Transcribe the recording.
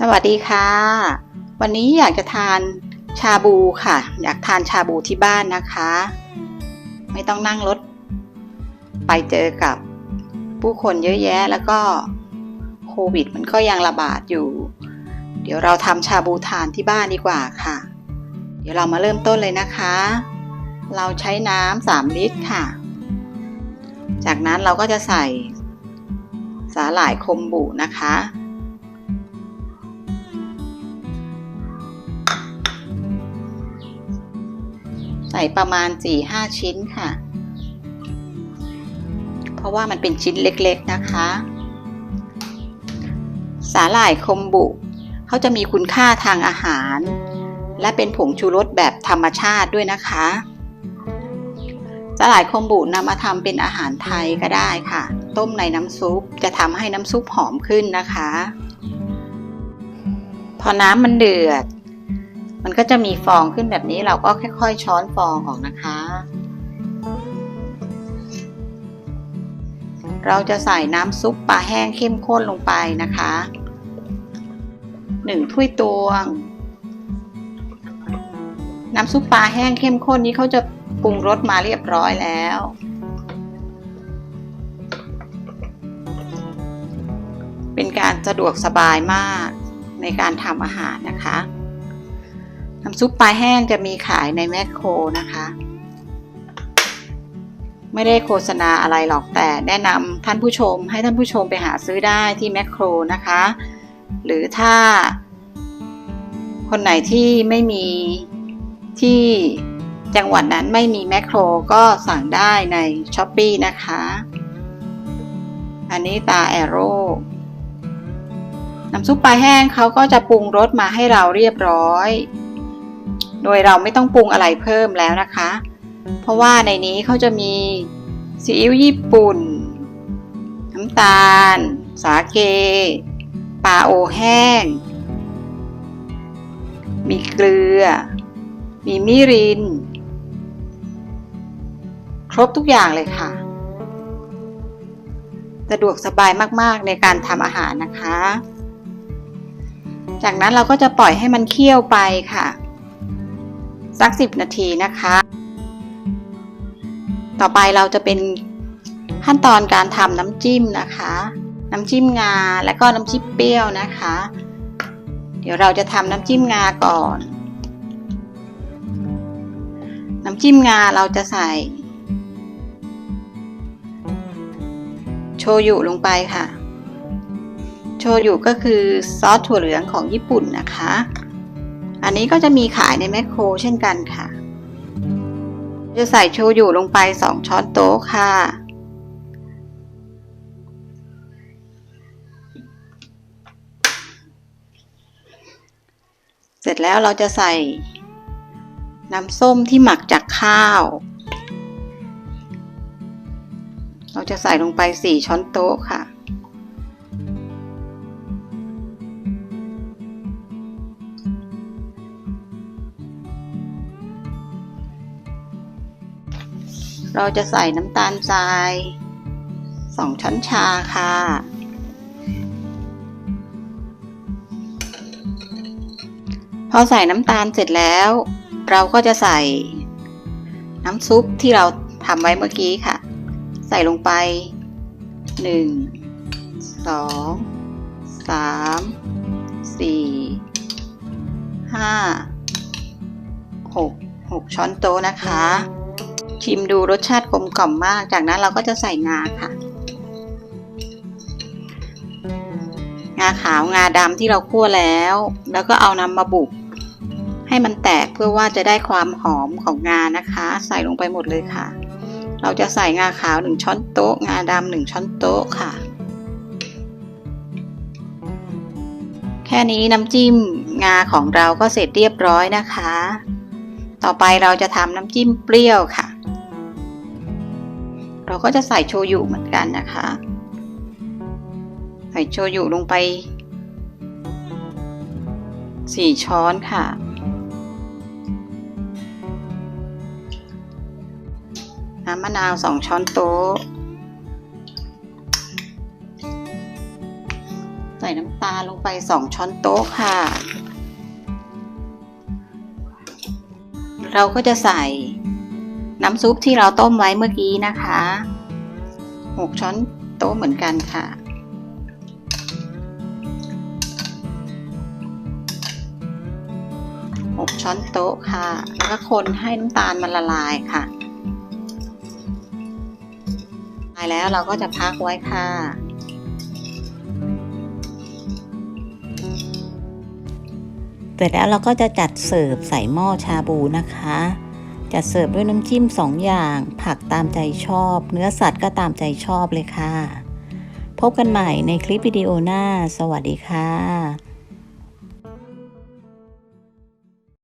สวัสดีค่ะ วันนี้อยากจะทานชาบูค่ะ อยากทานชาบูที่บ้านนะคะ ไม่ต้องนั่งรถ ไปเจอกับผู้คนเยอะแยะแล้วก็โควิดมันก็ยังระบาดอยู่ เดี๋ยวเราทำชาบูทานที่บ้านดีกว่าค่ะ เดี๋ยวเรามาเริ่มต้นเลยนะคะ เราใช้น้ำสามลิตรค่ะ จากนั้นเราก็จะใส่สาหร่ายคมบุนะคะ ใส่ประมาณ 4-5 ชิ้นค่ะ เพราะว่ามันเป็นชิ้นเล็กๆนะคะ สาหร่ายคมบุเขาจะมีคุณค่าทางอาหาร และเป็นผงชูรสแบบธรรมชาติด้วยนะคะ สาหร่ายคมบุนำมาทำเป็นอาหารไทยก็ได้ค่ะ ต้มในน้ำซุปจะทำให้น้ำซุปหอมขึ้นนะคะ พอน้ำมันเดือด มันก็จะมีฟองขึ้นแบบนี้เราก็ค่อยๆ ช้อนฟองออกนะคะ เราจะใส่น้ำซุปปลาแห้งเข้มข้นลงไปนะคะหนึ่งถ้วยตวง น้ำซุปปลาแห้งเข้มข้นนี้เขาจะปรุงรสมาเรียบร้อยแล้ว เป็นการสะดวกสบายมากในการทำอาหารนะคะ น้ำซุปปลาแห้งจะมีขายในแมคโครนะคะ ไม่ได้โฆษณาอะไรหรอกแต่แนะนำท่านผู้ชมให้ท่านผู้ชมไปหาซื้อได้ที่แมคโครนะคะ หรือถ้า คนไหนที่ไม่มีที่จังหวัดนั้นไม่มีแมคโครก็สั่งได้ในช้อปปีนะคะ อันนี้ตาแอโร่น้ำซุปปลาแห้งเขาก็จะปรุงรสมาให้เราเรียบร้อย โดยเราไม่ต้องปรุงอะไรเพิ่มแล้วนะคะ เพราะว่าในนี้เขาจะมีซีอิ๊วญี่ปุ่น น้ำตาล สาเกปลาโอแห้ง มีเกลือ มีมิริน ครบทุกอย่างเลยค่ะ สะดวกสบายมากๆในการทำอาหารนะคะ จากนั้นเราก็จะปล่อยให้มันเคี่ยวไปค่ะ สักสิบนาทีนะคะ ต่อไปเราจะเป็นขั้นตอนการทำน้ำจิ้มนะคะ น้ำจิ้มงาและก็น้ำจิ้มเปรี้ยวนะคะ เดี๋ยวเราจะทำน้ำจิ้มงาก่อน น้ำจิ้มงาเราจะใส่ โชยุลงไปค่ะ โชยุก็คือซอสถั่วเหลืองของญี่ปุ่นนะคะ อันนี้ก็จะมีขายในแมคโครเช่นกันค่ะ จะใส่โชยุลงไป 2 ช้อนโต๊ะค่ะ เสร็จแล้วเราจะใส่น้ำส้มที่หมักจากข้าว เราจะใส่ลงไป 4 ช้อนโต๊ะค่ะ เราจะใส่น้ำตาลทราย2ช้อนชาค่ะ พอใส่น้ำตาลเสร็จแล้ว เราก็จะใส่น้ำซุปที่เราทำไว้เมื่อกี้ค่ะ ใส่ลงไป1 2 3 4 5 6 6ช้อนโต๊ะนะคะ ชิมดูรสชาติกลมกล่อมมาก จากนั้นเราก็จะใส่งาค่ะ งาขาวงาดำที่เราคั่วแล้ว แล้วก็เอานำมาบุกให้มันแตกเพื่อว่าจะได้ความหอมของงานะคะ ใส่ลงไปหมดเลยค่ะ เราจะใส่งาขาวหนึ่งช้อนโต๊ะ งาดำหนึ่งช้อนโต๊ะค่ะ แค่นี้น้ำจิ้มงาของเราก็เสร็จเรียบร้อยนะคะต่อไปเราจะทำน้ำจิ้มเปรี้ยวค่ะ เราก็จะใส่โชยุเหมือนกันนะคะ ใส่โชยุลงไปสี่ช้อนค่ะ น้ำมะนาวสองช้อนโต๊ะ ใส่น้ำตาลลงไป 2 ช้อนโต๊ะค่ะ เราก็จะใส่ น้ำซุปที่เราต้มไว้เมื่อกี้นะคะ 6 ช้อนโต๊ะเหมือนกันค่ะ 6 ช้อนโต๊ะค่ะ แล้วก็คนให้น้ำตาลมันละลายค่ะละลายแล้วเราก็จะพักไว้ค่ะ เสร็จแล้วเราก็จะจัดเสิร์ฟใส่หม้อชาบูนะคะ จัดเสิร์ฟด้วยน้ำจิ้มสองอย่าง ผักตามใจชอบ เนื้อสัตว์ก็ตามใจชอบเลยค่ะ พบกันใหม่ในคลิปวิดีโอหน้า สวัสดีค่ะ